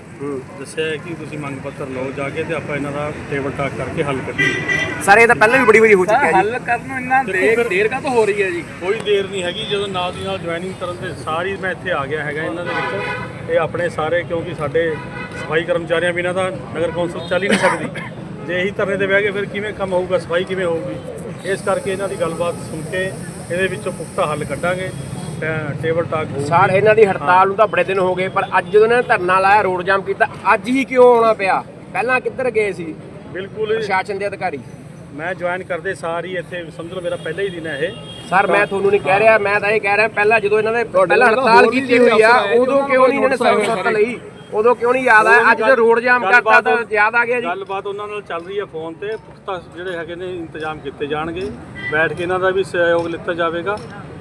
ਦੱਸਿਆ ਹੈ ਕਿ ਤੁਸੀਂ ਮੰਗ ਪੱਤਰ ਲਓ ਜਾ ਕੇ ਤੇ ਆਪਾਂ ਇਹਨਾਂ ਦਾ ਟੇਬਲ ਟਾਕ ਕਰਕੇ ਹੱਲ ਕਰੀਏ। ਸਰ ਇਹ ਤਾਂ ਪਹਿਲਾਂ ਵੀ ਬੜੀ ਵਾਰੀ ਹੋ ਚੁੱਕਿਆ ਜੀ। ਹੱਲ ਕਰਨ ਨੂੰ ਇੰਨਾ ਦੇਰ ਦੇਰ ਕਾ ਹੋ ਰਹੀ ਹੈ ਜੀ? ਕੋਈ ਦੇਰ ਨਹੀਂ ਹੈਗੀ ਜਦੋਂ ਨਾਲ ਦੀ ਨਾਲ ਜੁਆਇਨਿੰਗ ਕਰਨ ਦੇ ਸਾਰੀ ਮੈਂ ਇੱਥੇ ਆ ਗਿਆ ਹੈਗਾ ਇਹਨਾਂ ਦੇ ਵਿੱਚ। ਇਹ ਆਪਣੇ ਸਾਰੇ ਕਿਉਂਕਿ ਸਾਡੇ ਸਫ਼ਾਈ ਕਰਮਚਾਰੀਆਂ ਬਿਨਾਂ ਤਾਂ ਨਗਰ ਕੌਂਸਲ ਚੱਲ ਹੀ ਨਹੀਂ ਸਕਦੀ। ਜੇ ਇਹੀ ਧਰਨੇ ਤੇ ਬਹਿ ਕੇ ਫਿਰ ਕਿਵੇਂ ਕੰਮ ਹੋਊਗਾ ਸਫ਼ਾਈ ਕਿਵੇਂ ਹੋਊਗੀ? ਇਸ ਕਰਕੇ ਇਹਨਾਂ ਦੀ ਗੱਲਬਾਤ ਸੁਣ ਕੇ ਇਹਦੇ ਵਿੱਚੋਂ ਪੁਖਤਾ ਹੱਲ ਕੱਢਾਂਗੇ ਟੇਬਲ ਟਾਕ ਸਰ ਇਹਨਾਂ ਦੀ ਹੜਤਾਲ ਨੂੰ ਤਾਂ ਬੜੇ ਦਿਨ ਹੋ ਗਏ ਪਰ ਅੱਜ ਜਦੋਂ ਇਹਨਾਂ ਨੇ ਧਰਨਾ ਲਾਇਆ ਰੋਡ ਜਾਮ ਕੀਤਾ ਅੱਜ ਹੀ ਕਿਉਂ ਆਉਣਾ ਪਿਆ? ਪਹਿਲਾਂ ਕਿੱਧਰ ਗਏ ਸੀ? ਬਿਲਕੁਲ। ਪ੍ਰਸ਼ਾਸਨ ਦੇ ਅਧਿਕਾਰੀ। ਮੈਂ ਜੁਆਇਨ ਕਰਦੇ ਸਾਰ ਹੀ ਇੱਥੇ ਸਮਝ ਲਓ ਮੇਰਾ ਪਹਿਲਾ ਹੀ ਦਿਨ ਹੈ ਇਹ। ਸਰ ਮੈਂ ਤੁਹਾਨੂੰ ਨਹੀਂ ਕਹਿ ਰਿਹਾ ਮੈਂ ਤਾਂ ਇਹ ਕਹਿ ਰਿਹਾ ਪਹਿਲਾਂ ਜਦੋਂ ਇਹਨਾਂ ਨੇ ਪਹਿਲਾਂ ਹੜਤਾਲ ਕੀਤੀ ਹੋਈ ਆ ਉਦੋਂ ਕਿਉਂ ਨਹੀਂ ਇਹਨਾਂ ਨੇ ਸਖਤ ਲਈ ਉਦੋਂ ਕਿਉਂ ਨਹੀਂ ਯਾਦ ਆਇਆ? ਅੱਜ ਜਦੋਂ ਰੋਡ ਜਾਮ ਕਰਤਾ ਤਾਂ ਯਾਦ ਆ ਗਿਆ ਜੀ। ਗੱਲਬਾਤ ਉਹਨਾਂ ਨਾਲ ਚੱਲ ਰਹੀ ਹੈ ਫੋਨ ਤੇ। ਪੁਖਤਾ ਜਿਹੜੇ ਹੈਗੇ ਨੇ ਇੰਤਜ਼ਾਮ ਕੀਤੇ ਜਾਣਗੇ। ਬੈਠ ਕੇ ਇਹਨਾਂ ਦਾ ਵੀ ਸਹਿਯੋਗ ਲਿੱਤਾ ਜਾਵੇਗਾ।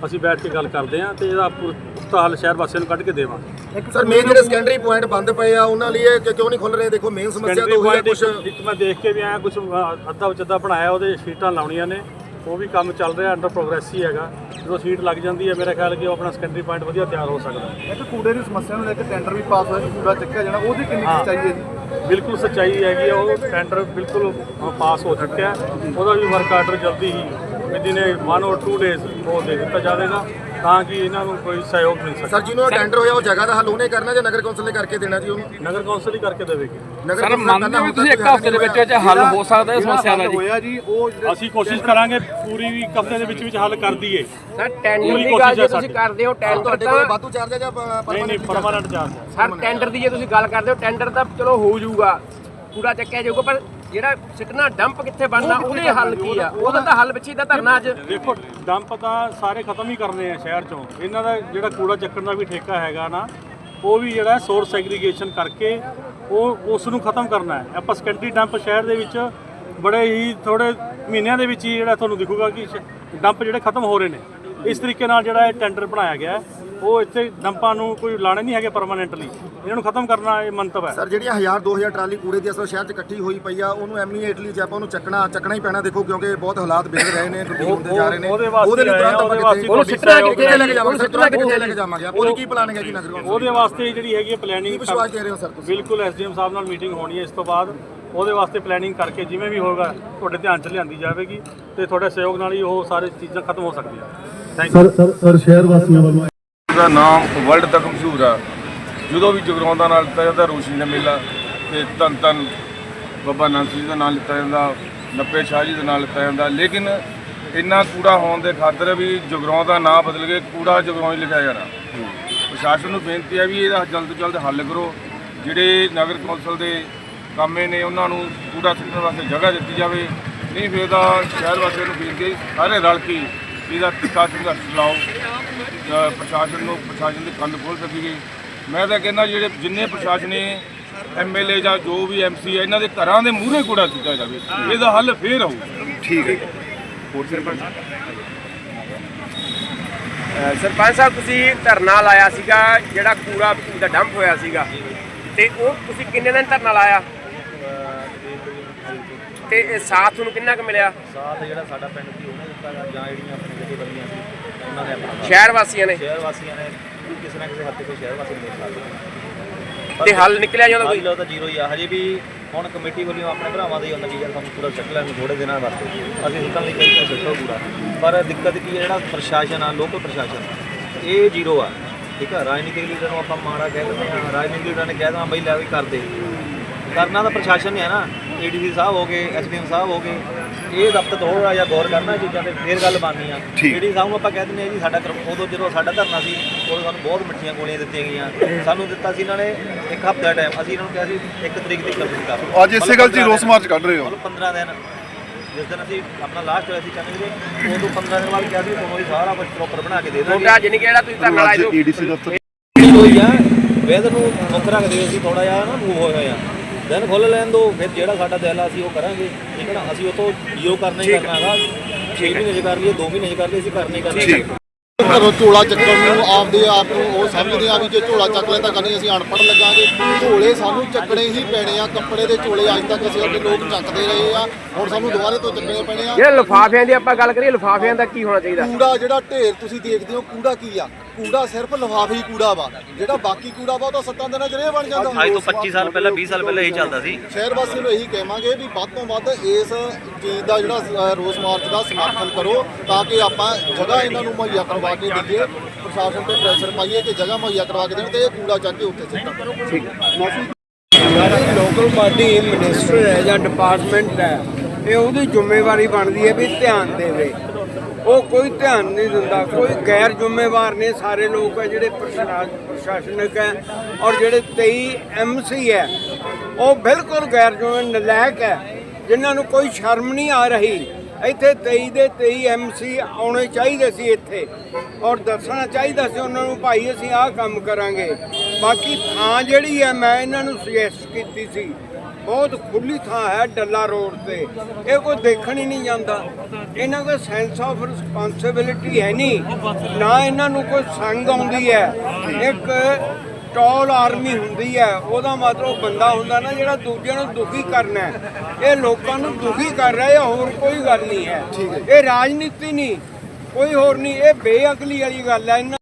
ਅਸੀਂ ਬੈਠ ਕੇ ਗੱਲ ਕਰਦੇ ਹਾਂ ਤੇ ਇਹਦਾ ਪੁਖਤਾ ਹੱਲ ਸ਼ਹਿਰ ਵਾਸੀਆਂ ਨੂੰ ਕੱਢ ਕੇ ਦੇਵਾਂਗੇ। ਸਰ ਮੇਨ ਜਿਹੜੇ ਸੈਕੰਡਰੀ ਪੁਆਇੰਟ ਬੰਦ ਪਏ ਆ ਉਹਨਾਂ ਲਈ ਇਹ ਕਿਉਂ ਨਹੀਂ ਖੁੱਲ ਰਹੇ? ਦੇਖੋ ਮੇਨ ਸਮੱਸਿਆ ਤਾਂ ਉਹੀ ਹੈ ਕੁਝ ਮੈਂ ਦੇਖ ਕੇ ਵੀ ਆਇਆ ਕੁਝ ਅੱਧਾ ਵਿਚੱਦਾ ਬਣਾਇਆ ਉਹਦੇ ਸ਼ੀਟਾਂ ਲਾਉਣੀਆਂ ਨੇ। ਉਹ ਵੀ ਕੰਮ ਚੱਲ ਰਿਹਾ ਅੰਡਰ ਪ੍ਰੋਗਰੈਸ ਹੀ ਹੈਗਾ ਜਦੋਂ ਸ਼ੀਟ ਲੱਗ ਜਾਂਦੀ ਹੈ ਮੇਰਾ ਖਿਆਲ ਕਿ ਉਹ ਆਪਣਾ ਸੈਕੰਡਰੀ ਪੁਆਇੰਟ ਵਧੀਆ ਤਿਆਰ ਹੋ ਸਕਦਾ ਹੈ ਇੱਕ ਕੂੜੇ ਦੀ ਸਮੱਸਿਆ ਨੂੰ ਲੈ ਕੇ ਟੈਂਡਰ ਵੀ ਪਾਸ ਹੋਇਆ ਕੂੜਾ ਚੱਕਿਆ ਜਾਣਾ ਉਹਦੀ ਕਿੰਨੀ। ਸੱਚਾਈ ਹੈ ਜੀ ਬਿਲਕੁਲ ਸੱਚਾਈ ਹੈਗੀ ਉਹ ਟੈਂਡਰ ਬਿਲਕੁਲ ਪਾਸ ਹੋ ਚੁੱਕਿਆ। ਉਹਦਾ ਵੀ ਵਰਕ ਆਰਡਰ ਜਲਦੀ ਹੀ within one or two days ਉਹ ਦੇ ਦਿੱਤਾ ਜਾਵੇਗਾ ਤਾਂ ਕਿ ਇਹਨਾਂ ਨੂੰ ਕੋਈ ਸਹਿਯੋਗ ਮਿਲ ਸਕੇ। ਸਰ ਜਿਹਨੂੰ ਟੈਂਡਰ ਹੋਇਆ ਉਹ ਜਗ੍ਹਾ ਦਾ ਹੱਲ ਉਹਨੇ ਕਰਨਾ ਜਾਂ ਨਗਰ ਕੌਂਸਲ ਨੇ ਕਰਕੇ ਦੇਣਾ ਜੀ ਉਹਨੂੰ? ਨਗਰ ਕੌਂਸਲ ਹੀ ਕਰਕੇ ਦੇਵੇਗੀ। ਨਗਰ ਸਰ ਕੌਂਸਲ ਦਾ ਮੰਨਦੇ ਹੋ ਤੁਸੀਂ ਇੱਕ ਹਫ਼ਤੇ ਦੇ ਵਿੱਚ ਵਿੱਚ ਹੱਲ ਹੋ ਸਕਦਾ ਇਸ ਸਮੱਸਿਆ ਦਾ ਜੀ। ਹੋਇਆ ਜੀ ਉਹ ਅਸੀਂ ਕੋਸ਼ਿਸ਼ ਕਰਾਂਗੇ ਪੂਰੀ ਵੀ ਹਫ਼ਤੇ ਦੇ ਵਿੱਚ ਵਿੱਚ ਹੱਲ ਕਰ ਦਈਏ। ਸਰ ਟੈਂਡਰ ਪੂਰੀ ਦੀ ਗੱਲ ਜੇ ਹੈ ਤੁਸੀਂ। ਕਰਦੇ ਹੋ ਟੈਂਡਰ ਤੁਹਾਡੇ ਕੋਲ ਵਾਧੂ ਚਾਰਜ ਹੈ ਜਾਂ ਨਹੀਂ ਨਹੀਂ ਪਰਮਾਨੈਂਟ ਪਰਮਾਨੈਂਟ ਚਾਰਜ ਹੈ ਸਰ ਟੈਂਡਰ ਦੀ ਜੇ ਤੁਸੀਂ ਗੱਲ ਕਰਦੇ ਹੋ ਟੈਂਡਰ ਤਾਂ ਚਲੋ ਹੋ ਜਾਊਗਾ। ਕੂੜਾ ਚੱਕਿਆ ਜਾਊਗਾ ਪਰ ਜਿਹੜਾ ਸਿੱਟਣਾ ਡੰਪ ਕਿੱਥੇ ਬਣਨਾ ਉਹਦੇ ਹੱਲ ਕੀ ਆ? ਉਹਦਾ ਤਾਂ ਹੱਲ ਪਿੱਛੇ ਦਾ ਧਰਨਾ ਅੱਜ। ਦੇਖੋ ਡੰਪ ਤਾਂ ਸਾਰੇ ਖਤਮ ਹੀ ਕਰਨੇ ਆ ਸ਼ਹਿਰ ਚੋਂ। ਇਹਨਾਂ ਦਾ ਜਿਹੜਾ ਕੂੜਾ ਚੱਕਣ ਦਾ ਵੀ ਠੇਕਾ ਹੈਗਾ ਨਾ ਉਹ ਵੀ ਜਿਹੜਾ ਸੋਰਸ ਐਗਰੀਗੇਸ਼ਨ ਕਰਕੇ ਉਹ ਉਸ ਨੂੰ ਖਤਮ ਕਰਨਾ ਹੈ। ਆਪਾਂ ਸੈਕੰਡਰੀ ਡੰਪ ਸ਼ਹਿਰ ਦੇ ਵਿੱਚ ਬੜੇ ਹੀ ਥੋੜੇ ਮਹੀਨਿਆਂ ਦੇ ਵਿੱਚ ਹੀ ਜਿਹੜਾ ਤੁਹਾਨੂੰ ਦਿਖੂਗਾ ਕਿ ਡੰਪ ਜਿਹੜੇ ਖਤਮ ਹੋ ਰਹੇ ਨੇ। ਇਸ ਤਰੀਕੇ ਨਾਲ ਜਿਹੜਾ ਇਹ ਟੈਂਡਰ ਬਣਾਇਆ ਗਿਆ ਹੈ, ਉਹ ਇੱਥੇ ਡੰਪਾਂ ਨੂੰ ਕੋਈ ਲਾਣੇ ਨਹੀਂ ਹੈਗੇ ਪਰਮਾਨੈਂਟਲੀ ਇਹਨਾਂ ਨੂੰ ਖਤਮ ਕਰਨਾ ਇਹ ਮੰਤਵ ਹੈ। ਸਰ ਜਿਹੜੀਆਂ 1000 2000 ਟਰਾਲੀ ਕੂੜੇ ਦੀ ਅਸਲ ਸ਼ਹਿਰ 'ਚ ਇਕੱਠੀ ਹੋਈ ਪਈ ਆ ਉਹਨੂੰ ਐਮਨੀਏਟਲੀ ਜੇ ਆਪਾਂ ਉਹਨੂੰ ਚੱਕਣਾ ਚੱਕਣਾ ਹੀ ਪੈਣਾ ਦੇਖੋ ਕਿਉਂਕਿ ਬਹੁਤ ਹਾਲਾਤ ਵਿਗੜ ਰਹੇ ਨੇ ਗੰਭੀਰ ਹੁੰਦੇ ਜਾ ਰਹੇ ਨੇ। ਉਹਦੇ ਵਾਸਤੇ ਲਈ ਤੁਰੰਤ ਉਹਦੇ ਆਪਾਂ ਵਾਸਤੇ ਕਿੱਥੇ- ਉਹਨੂੰ ਸਿੱਟਣਾ ਕਿੱਥੇ ਕਿੱਥੇ ਲੈ ਕੇ ਜਾਵਾਂਗੇ? ਸਿੱਟਣਾ ਕਿੱਥੇ ਲੈ ਕੇ ਜਾਵਾਂਗੇ? ਆਪਾਂ ਉਹਦੀ ਕੀ ਪਲਾਨਿੰਗ ਹੈ ਜੀ ਨਗਰ ਕੌਂਸਲ ਉਹਦੇ ਵਾਸਤੇ ਜਿਹੜੀ ਹੈਗੀ ਹੈ ਕੀ ਪਲੈਨਿੰਗ ਵਿਸ਼ਵਾਸ ਦੇ ਰਹੇ ਹੋ ਸਰ ਤੁਸੀਂ? ਬਿਲਕੁਲ ਐਸਡੀਐਮ ਸਾਹਿਬ ਨਾਲ ਮੀਟਿੰਗ ਹੋਣੀ ਹੈ ਇਸ ਤੋਂ ਬਾਅਦ। ਉਹਦੇ ਵਾਸਤੇ ਪਲੈਨਿੰਗ ਕਰਕੇ ਜਿਵੇਂ ਵੀ ਹੋਗਾ ਤੁਹਾਡੇ ਧਿਆਨ 'ਚ ਲਿਆਂਦੀ ਜਾਵੇਗੀ ਤੇ ਤੁਹਾਡੇ ਸਹਿਯੋਗ ਨਾਲ ਹੀ ਉਹ ਸਾਰੇ ਚੀਜ਼ਾਂ ਖਤਮ ਹੋ ਸਕਦੀਆਂ। ਥੈਂਕ ਯੂ ਸਰ ਸਰ ਸ਼ਹਿਰ ਵਾਸੀਆਂ ਵੱਲੋਂ ਦਾ ਨਾਮ ਵਰਲਡ ਤੱਕ ਮਸ਼ਹੂਰ ਆ। ਜਦੋਂ ਵੀ ਜਗਰਾਉਂਦਾ ਨਾਲ ਲਿੱਤਾ ਜਾਂਦਾ, ਰੋਸ਼ਨੀ ਦਾ ਮੇਲਾ ਤੇ ਧੰਨ ਧੰਨ ਬਾਬਾ ਨਾਨਕ ਜੀ ਦਾ ਨਾਮ ਲਿੱਤਾ ਜਾਂਦਾ, ਨੱਪੇ ਸ਼ਾਹ ਜੀ ਦਾ ਨਾਮ ਲਿੱਤਾ ਜਾਂਦਾ। ਲੇਕਿਨ ਇੰਨਾ ਕੂੜਾ ਹੋਣ ਦੇ ਖਾਤਰ ਵੀ ਜਗਰਾਉਂ ਦਾ ਨਾਮ ਬਦਲ ਕੇ ਕੂੜਾ ਜਗਰਾਉਂ ਹੀ ਲਿਖਿਆ ਜਾਣਾ। ਪ੍ਰਸ਼ਾਸਨ ਨੂੰ ਬੇਨਤੀ ਹੈ ਵੀ ਇਹਦਾ ਜਲਦ ਤੋਂ ਜਲਦ ਹੱਲ ਕਰੋ। ਜਿਹੜੇ ਨਗਰ ਕੌਂਸਲ ਦੇ ਕਾਮੇ ਨੇ, ਉਹਨਾਂ ਨੂੰ ਕੂੜਾ ਸੁੱਟਣ ਵਾਸਤੇ ਜਗ੍ਹਾ ਦਿੱਤੀ ਜਾਵੇ। ਨਹੀਂ, ਫਿਰ ਤਾਂ ਸ਼ਹਿਰ ਵਾਸੀਆਂ ਨੂੰ ਬੇਨਤੀ ਸਾਰੇ ਰਲ ਕੇ ਇਹਦਾ ਤਿੱਖਾ ਸੰਘਰਸ਼ ਚਲਾਓ। ਅ, ਪ੍ਰਸ਼ਾਸਨ ਨੂੰ ਪ੍ਰਸ਼ਾਸਨ ਦੇ ਕੰਨ ਖੋਲ ਸਕੀਏ ਮੈਂ ਤਾਂ ਕਹਿੰਦਾ ਜਿਹੜੇ ਜਿੰਨੇ ਪ੍ਰਸ਼ਾਸਨੀ ਐਮਐਲਏ ਜਾਂ ਜੋ ਵੀ ਐਮਸੀ ਹੈ ਇਹਨਾਂ ਦੇ ਘਰਾਂ ਦੇ ਮੂਹਰੇ ਕੂੜਾ ਸੁੱਟਿਆ ਜਾਵੇ। ਇਹਦਾ ਹੱਲ ਫੇਰ ਆਊ ਅ, ਸਰਪੰਚ ਸਾਹਿਬ ਤੁਸੀਂ ਧਰਨਾ ਲਾਇਆ ਸੀਗਾ ਜਿਹੜਾ ਕੂੜਾ ਦਾ ਡੰਪ ਹੋਇਆ ਸੀਗਾ। ਤੇ ਉਹ ਤੁਸੀਂ ਕਿੰਨੇ ਦਿਨ ਧਰਨਾ ਲਾਇਆ? ਤੇ ਇਹ ਸਾਥ ਤੁਹਾਨੂੰ ਕਿੰਨਾ ਕੁ ਮਿਲਿਆ? ਸਾਥ ਜਿਹੜਾ ਸਾਡਾ ਪਿੰਡ ਸੀ ਉਹਨੇ ਦਿੱਤਾ ਗਾ, ਜਾਂ ਜਿਹੜੀਆਂ ਆਪਣੀ ਜਥੇਬੰਦੀਆਂ ਸੀ ਉਹਨਾਂ ਨੇ ਆਪਣਾ ਸ਼ਹਿਰ ਵਾਸੀਆਂ ਨੇ? ਸ਼ਹਿਰ ਵਾਸੀਆਂ ਨੇ ਕਿਸੇ ਨਾ ਕਿਸੇ ਤੇ ਕੋਈ ਸ਼ਹਿਰ ਵਾਸੀ ਨੇ ਮਿਲ ਸਕਦੇ। ਤੇ ਹੱਲ ਨਿਕਲਿਆ ਜਾਂਦਾ ਕੋਈ? ਲੋ ਤਾਂ ਜ਼ੀਰੋ ਹੀ ਆ। ਹਜੇ ਵੀ ਹੁਣ ਕਮੇਟੀ ਵੱਲੋਂ ਆਪਣੇ ਭਰਾਵਾਂ ਦੇ ਉਹਨਾਂ ਕੀ ਯਾਰ ਸਾਨੂੰ ਪੂਰਾ ਚੱਕ ਲੈਣ ਥੋੜੇ ਦਿਨਾਂ ਵਾਸਤੇ। ਅਸੀਂ ਸੁੱਟਣ ਲਈ ਕਹਿੰਦੇ ਸੁੱਟੋ ਪੂਰਾ। ਪਰ ਦਿੱਕਤ ਕੀ ਹੈ ਜਿਹੜਾ ਪ੍ਰਸ਼ਾਸਨ ਆ ਲੋਕਲ ਪ੍ਰਸ਼ਾਸਨ ਇਹ ਜ਼ੀਰੋ ਆ। ਠੀਕ ਆ? ਰਾਜਨੀਤਿਕ ਲੀਡਰ ਨੂੰ ਆਪਾਂ ਮਾੜਾ ਕਹਿ ਦਿੰਦੇ ਆ ਰਾਜਨੀਤਿਕ ਲੀਡਰ ਨੇ ਕਹਿ ਦੇਣਾ ਬਈ ਲੈ ਵੀ ਕਰਦੇ ਕਰਨਾ ਤਾਂ ਪ੍ਰਸ਼ਾਸਨ ਨੇ ਹੈ ਨਾ। ਏਡੀਸੀ ਸਾਹਿਬ ਹੋ ਗਏ ਐਸਡੀਐਮ ਸਾਹਿਬ ਹੋ ਗਏ। ਇਹ ਦਫ਼ਤਰ ਥੋੜਾ ਜਿਹਾ ਗੌਰ ਕਰਨਾ ਚੀਜ਼ਾਂ ਤੇ ਫੇਰ ਗੱਲ ਬਣਨੀ ਆ। ਏਡੀ ਸਾਹਿਬ ਨੂੰ ਆਪਾਂ ਕਹਿ ਦਿੰਦੇ ਆ ਜੀ ਸਾਡਾ ਕਰੋ- ਉਦੋਂ ਜਦੋਂ ਸਾਡਾ ਧਰਨਾ ਸੀ ਉਦੋਂ ਸਾਨੂੰ ਬਹੁਤ ਮਿੱਠੀਆਂ ਗੋਲੀਆਂ ਦਿੱਤੀਆਂ ਗਈਆਂ। ਸਾਨੂੰ ਦਿੱਤਾ ਸੀ ਇਹਨਾਂ ਨੇ ਇੱਕ ਹਫ਼ਤੇ ਦਾ ਟਾਈਮ ਅਸੀਂ ਇਹਨਾਂ ਨੂੰ ਕਿਹਾ ਸੀ ਇੱਕ ਤਰੀਕ ਤੱਕ ਕੰਪਲੀਟ ਕਰ ਦਿਓ। ਅੱਜ ਇਸੇ ਗੱਲ 'ਚ ਹੀ ਰੋਸ ਮਾਰਚ ਕੱਢ ਰਹੇ ਹੋ? ਮਤਲਬ 15 ਦਿਨ। ਜਿਸ ਦਿਨ ਅਸੀਂ ਆਪਣਾ ਲਾਸਟ ਹੋਇਆ ਸੀ ਚੰਗੇ ਉਦੋਂ 15 ਦਿਨ ਬਾਅਦ ਕਿਹਾ ਸੀ ਤੁਹਾਨੂੰ ਇਹ ਸਾਰਾ ਕੁਝ ਪ੍ਰੋਪਰ ਬਣਾ ਕੇ ਦੇ ਦਾਂਗੇ। ਤੁਹਾਡਾ ਜਿੰਨੀ ਕਿਹੜਾ ਤੁਸੀਂ ਧਰਨਾ ਲਾਇਆ ਜੋ ਈਡੀਸੀ ਦਫ਼ਤਰ ਹੋਈ ਆ ਵੈਦਰ ਨੂੰ ਮੁੱਖ ਰੱਖਦੇ ਹੋਏ ਅਸੀਂ ਥੋੜਾ ਜਿਹਾ ਨਾ ਮੂਵ ਹੋਏ ਹੋਏ ਆ। ਦਿਨ ਖੁੱਲ ਲੈਣ ਦੋ ਫਿਰ ਜਿਹੜਾ ਸਾਡਾ ਦਿਲ ਆ ਅਸੀਂ ਉਹ ਕਰਾਂਗੇ ਠੀਕ ਹੈ ਨਾ? ਅਸੀਂ ਉਹ ਤੋਂ ਜੀਰੋ ਕਰਨਾ ਹੀ ਕਰਨਾ ਹੈਗਾ। 6 ਮਹੀਨੇ ਚ ਕਰ ਲਈਏ 2 ਮਹੀਨੇ ਚ ਕਰ ਲਈਏ ਅਸੀਂ ਕਰਨਾ ਹੀ ਕਰਨਾ ਘਰੋਂ ਝੋਲਾ ਚੱਕਣ ਨੂੰ ਆਪਦੇ ਆਪ ਨੂੰ ਉਹ ਸਮਝਦੇ ਆ ਵੀ ਜੇ ਝੋਲਾ ਚੱਕ ਲੈ ਤਾਂ ਕਰਨੀ ਅਸੀਂ ਅਨਪੜ੍ਹ ਲੱਗਾਂਗੇ। ਝੋਲੇ ਸਾਨੂੰ ਚੱਕਣੇ ਹੀ ਪੈਣੇ ਆ ਕੱਪੜੇ ਦੇ ਝੋਲੇ ਅੱਜ ਤੱਕ ਅਸੀਂ ਆਪਣੇ ਲੋਕ ਚੱਕਦੇ ਰਹੇ ਆ ਹੁਣ ਸਾਨੂੰ ਦੁਬਾਰੇ ਤੋਂ ਚੱਕਣੇ ਪੈਣੇ ਆ। ਜਿਹੜੇ ਲਿਫਾਫਿਆਂ ਦੀ ਆਪਾਂ ਗੱਲ ਕਰੀਏ ਲਿਫਾਫਿਆਂ ਦਾ ਕੀ ਹੋਣਾ ਚਾਹੀਦਾ? ਕੂੜਾ ਜਿਹੜਾ ਢੇਰ ਤੁਸੀਂ ਦੇਖਦੇ ਹੋ ਕੂੜਾ ਕੀ ਆ? ਕੂੜਾ ਸਿਰਫ ਲਿਫਾਫੇ ਹੀ ਕੂੜਾ ਵਾ। ਜਿਹੜਾ ਬਾਕੀ ਕੂੜਾ ਵਾ ਉਹ ਤਾਂ ਸੱਤਾਂ ਦਿਨਾਂ ਚ ਰੇਹ ਬਣ ਜਾਂਦਾ। ਅੱਜ ਤੋਂ 25 ਸਾਲ ਪਹਿਲਾਂ 20 ਸਾਲ ਪਹਿਲਾਂ ਇਹੀ ਚੱਲਦਾ ਸੀ। ਸ਼ਹਿਰ ਵਾਸੀਆਂ ਨੂੰ ਇਹੀ ਕਹਾਂਗੇ ਵੀ ਵੱਧ ਤੋਂ ਵੱਧ ਇਸ ਚੀਜ਼ ਦਾ ਜਿਹੜਾ ਰੋਸ ਮਾਰਚ ਦਾ ਸਮਰਥਨ ਕਰੋ ਤਾਂ ਕਿ ਆਪਾਂ ਜਗ੍ਹਾ ਇਹਨਾਂ ਨੂੰ ਮੁਹੱਈਆ ਕਰਵਾ ਕੇ ਦਈਏ। ਪ੍ਰਸ਼ਾਸਨ ਤੇ ਪ੍ਰੈਸ਼ਰ ਪਾਈਏ ਕਿ ਜਗ੍ਹਾ ਮੁਹੱਈਆ ਕਰਵਾ ਕੇ ਦੇਣ ਤੇ ਇਹ ਕੂੜਾ ਚੱਕ ਕੇ ਉੱਥੇ ਸਿੱਟਣ ਲੋਕਲ ਪਾਰਟੀ ਮਿਨਿਸਟਰ ਹੈ ਜਾਂ ਡਿਪਾਰਟਮੈਂਟ ਹੈ ਇਹ ਉਹਦੀ ਜ਼ਿੰਮੇਵਾਰੀ ਬਣਦੀ ਹੈ ਵੀ ਧਿਆਨ ਦੇਵੇ। ਉਹ ਕੋਈ ਧਿਆਨ ਨਹੀਂ ਦਿੰਦਾ, ਕੋਈ ਗੈਰ ਜ਼ਿੰਮੇਵਾਰ ਨੇ ਸਾਰੇ ਲੋਕ ਹੈ ਜਿਹੜੇ ਪ੍ਰਸ਼ਾ- ਪ੍ਰਸ਼ਾਸਨਿਕ ਹੈ ਔਰ ਜਿਹੜੇ 23 ਐਮਸੀ ਹੈ ਉਹ ਬਿਲਕੁਲ ਗੈਰ ਜ਼ਿੰਮੇਵਾਰ, ਨਲਾਇਕ ਹੈ ਜਿਨ੍ਹਾਂ ਨੂੰ ਕੋਈ ਸ਼ਰਮ ਨਹੀਂ ਆ ਰਹੀ। ਇੱਥੇ 23 ਦੇ 23 ਐਮਸੀ ਆਉਣੇ ਚਾਹੀਦੇ ਸੀ ਇੱਥੇ ਔਰ ਦੱਸਣਾ ਚਾਹੀਦਾ ਸੀ ਉਹਨਾਂ ਨੂੰ, ਭਾਈ, ਅਸੀਂ ਆਹ ਕੰਮ ਕਰਾਂਗੇ। ਬਾਕੀ ਥਾਂ ਜਿਹੜੀ ਹੈ ਮੈਂ ਇਹਨਾਂ ਨੂੰ ਸੁਜੈਸਟ ਕੀਤੀ ਸੀ ਬਹੁਤ ਖੁੱਲੀ ਥਾਂ ਹੈ ਡੱਲਾ ਰੋਡ ਤੇ। ਇਹ ਕੋਈ ਦੇਖਣ ਹੀ ਨਹੀਂ ਜਾਂਦਾ। ਇਹਨਾਂ ਕੋਲ ਸੈਂਸ ਆਫ ਰਿਸਪਾਂਸਿਬਿਲਿਟੀ ਹੈ ਨਹੀਂ। ਨਾ ਇਹਨਾਂ ਨੂੰ ਕੋਈ ਸੰਗ ਆਉਂਦੀ ਹੈ। ਇੱਕ ਟੌਲ ਆਰਮੀ ਹੁੰਦੀ ਹੈ। ਉਹਦਾ ਮਤਲਬ ਬੰਦਾ ਹੁੰਦਾ ਨਾ ਜਿਹੜਾ ਦੂਜਿਆਂ ਨੂੰ ਦੁਖੀ ਕਰਨਾ ਹੈ। ਇਹ ਲੋਕਾਂ ਨੂੰ ਦੁਖੀ ਕਰ ਰਿਹਾ ਹੈ ਹੋਰ ਕੋਈ ਗੱਲ ਨਹੀਂ ਹੈ। ਇਹ ਰਾਜਨੀਤੀ ਨਹੀਂ। ਕੋਈ ਹੋਰ ਨਹੀਂ। ਇਹ ਬੇਅਕਲੀ ਵਾਲੀ ਗੱਲ ਹੈ। ਇਹਨਾਂ